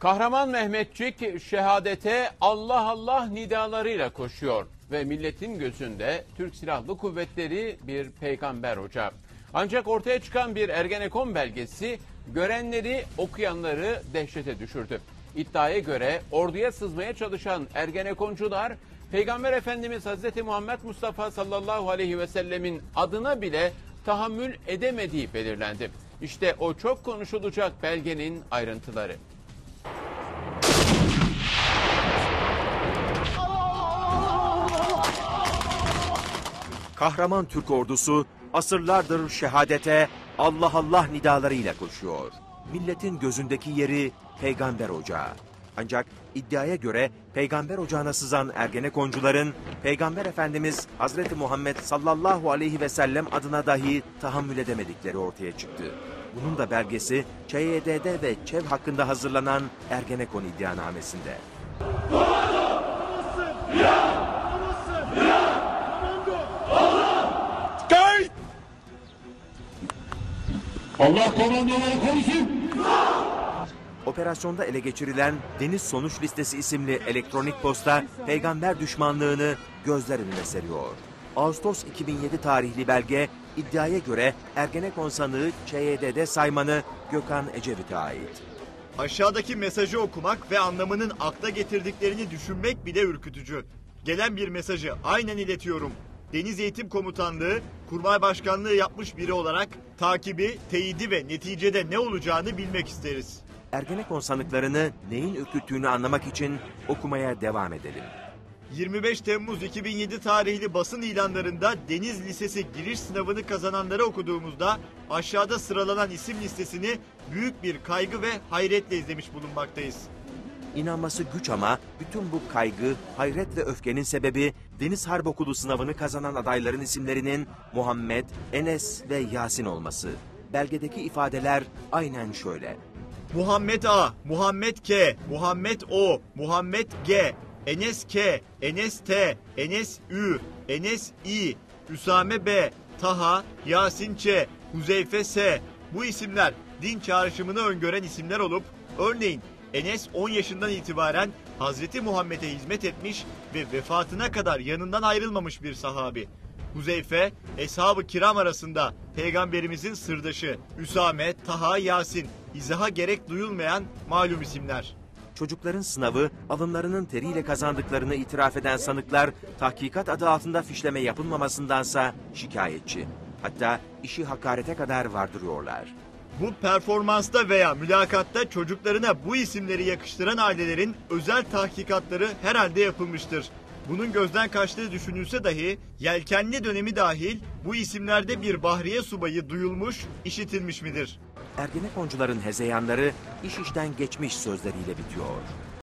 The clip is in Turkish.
Kahraman Mehmetçik şehadete Allah Allah nidalarıyla koşuyor ve milletin gözünde Türk Silahlı Kuvvetleri bir peygamber hoca. Ancak ortaya çıkan bir Ergenekon belgesi görenleri, okuyanları dehşete düşürdü. İddiaya göre orduya sızmaya çalışan Ergenekoncular Peygamber Efendimiz Hazreti Muhammed Mustafa sallallahu aleyhi ve sellemin adına bile tahammül edemediği belirlendi. İşte o çok konuşulacak belgenin ayrıntıları. Kahraman Türk ordusu asırlardır şehadete Allah Allah nidalarıyla koşuyor. Milletin gözündeki yeri peygamber ocağı. Ancak iddiaya göre peygamber ocağına sızan Ergenekoncuların peygamber efendimiz Hazreti Muhammed sallallahu aleyhi ve sellem adına dahi tahammül edemedikleri ortaya çıktı. Bunun da belgesi ÇYD'de ve ÇEV hakkında hazırlanan Ergenekon iddianamesinde. Allah komandoları korusun. Operasyonda ele geçirilen Deniz Sonuç Listesi isimli elektronik posta peygamber düşmanlığını gözler önüne seriyor. Ağustos 2007 tarihli belge iddiaya göre Ergenekon sanığı ÇYD'de saymanı Gökhan Ecevit'e ait. Aşağıdaki mesajı okumak ve anlamının akla getirdiklerini düşünmek bile ürkütücü. Gelen bir mesajı aynen iletiyorum. Deniz Eğitim Komutanlığı, Kurmay Başkanlığı yapmış biri olarak takibi, teyidi ve neticede ne olacağını bilmek isteriz. Ergenekon sanıklarını neyin ürküttüğünü anlamak için okumaya devam edelim. 25 Temmuz 2007 tarihli basın ilanlarında Deniz Lisesi giriş sınavını kazananları okuduğumuzda aşağıda sıralanan isim listesini büyük bir kaygı ve hayretle izlemiş bulunmaktayız. İnanması güç ama bütün bu kaygı, hayret ve öfkenin sebebi Deniz Harp Okulu sınavını kazanan adayların isimlerinin Muhammed, Enes ve Yasin olması. Belgedeki ifadeler aynen şöyle. Muhammed A, Muhammed K, Muhammed O, Muhammed G, Enes K, Enes T, Enes Ü, Enes İ, Üsame B, Taha, Yasin Ç, Huzeyfe S. Bu isimler din çağrışımını öngören isimler olup örneğin Enes 10 yaşından itibaren Hazreti Muhammed'e hizmet etmiş ve vefatına kadar yanından ayrılmamış bir sahabi. Huzeyfe, Eshab-ı Kiram arasında Peygamberimizin sırdaşı, Üsame, Taha, Yasin, izaha gerek duyulmayan malum isimler. Çocukların sınavı alınlarının teriyle kazandıklarını itiraf eden sanıklar tahkikat adı altında fişleme yapılmamasındansa şikayetçi. Hatta işi hakarete kadar vardırıyorlar. Bu performansta veya mülakatta çocuklarına bu isimleri yakıştıran ailelerin özel tahkikatları herhalde yapılmıştır. Bunun gözden kaçtığı düşünülse dahi yelkenli dönemi dahil bu isimlerde bir bahriye subayı duyulmuş, işitilmiş midir? Ergenekoncuların hezeyanları iş işten geçmiş sözleriyle bitiyor.